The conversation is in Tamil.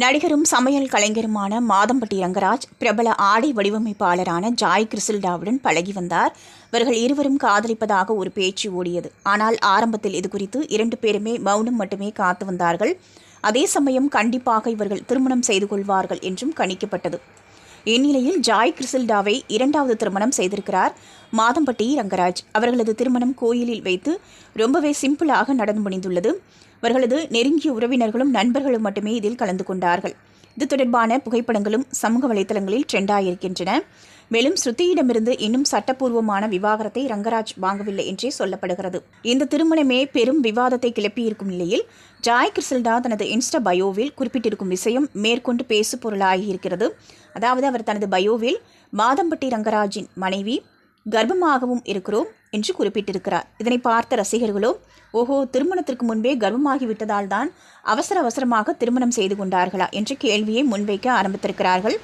நடிகரும் சமையல் கலைஞருமான மாதம்பட்டி ரங்கராஜ் பிரபல ஆடை வடிவமைப்பாளரான ஜாய் கிறிசில்டாவுடன் பழகி வந்தார். இவர்கள் இருவரும் காதலிப்பதாக ஒரு பேச்சு ஓடியது. ஆனால் ஆரம்பத்தில் இது குறித்து இரண்டு பேருமே மௌனம் மட்டுமே காத்து வந்தார்கள். அதே சமயம் கண்டிப்பாக இவர்கள் திருமணம் செய்து கொள்வார்கள் என்றும் கணிக்கப்பட்டது. இந்நிலையில் ஜாய் கிறிசில்டாவை இரண்டாவது திருமணம் செய்திருக்கிறார் மாதம்பட்டி ரங்கராஜ். அவர்களது திருமணம் கோயிலில் வைத்து ரொம்பவே சிம்பிளாக நடந்து முடிந்துள்ளது. அவர்களது நெருங்கிய உறவினர்களும் நண்பர்களும் மட்டுமே இதில் கலந்து கொண்டார்கள். இது தொடர்பான புகைப்படங்களும் சமூக வலைத்தளங்களில் ட்ரெண்டாயிருக்கின்றன மேலும் ஸ்ருதியிடமிருந்து இன்னும் சட்டப்பூர்வமான விவாகரத்தை ரங்கராஜ் வாங்கவில்லை என்றே சொல்லப்படுகிறது. இந்த திருமணமே பெரும் விவாதத்தை கிளப்பியிருக்கும் நிலையில் ஜாய் கிறிசல்டா தனது இன்ஸ்டா பயோவில் குறிப்பிட்டிருக்கும் விஷயம் மேற்கொண்டு பேசு பொருளாகியிருக்கிறது அதாவது அவர் தனது பயோவில் மாதம்பட்டி ரங்கராஜின் மனைவி கர்ப்பமாகவும் இருக்கிறோம் என்று குறிப்பிட்டிருக்கிறார். இதனை பார்த்த ரசிகர்களோ ஓஹோ திருமணத்திற்கு முன்பே கர்ப்பமாகிவிட்டதால் தான் அவசர அவசரமாக திருமணம் செய்து கொண்டார்களா என்ற கேள்வியை முன்வைக்க ஆரம்பித்திருக்கிறார்கள்.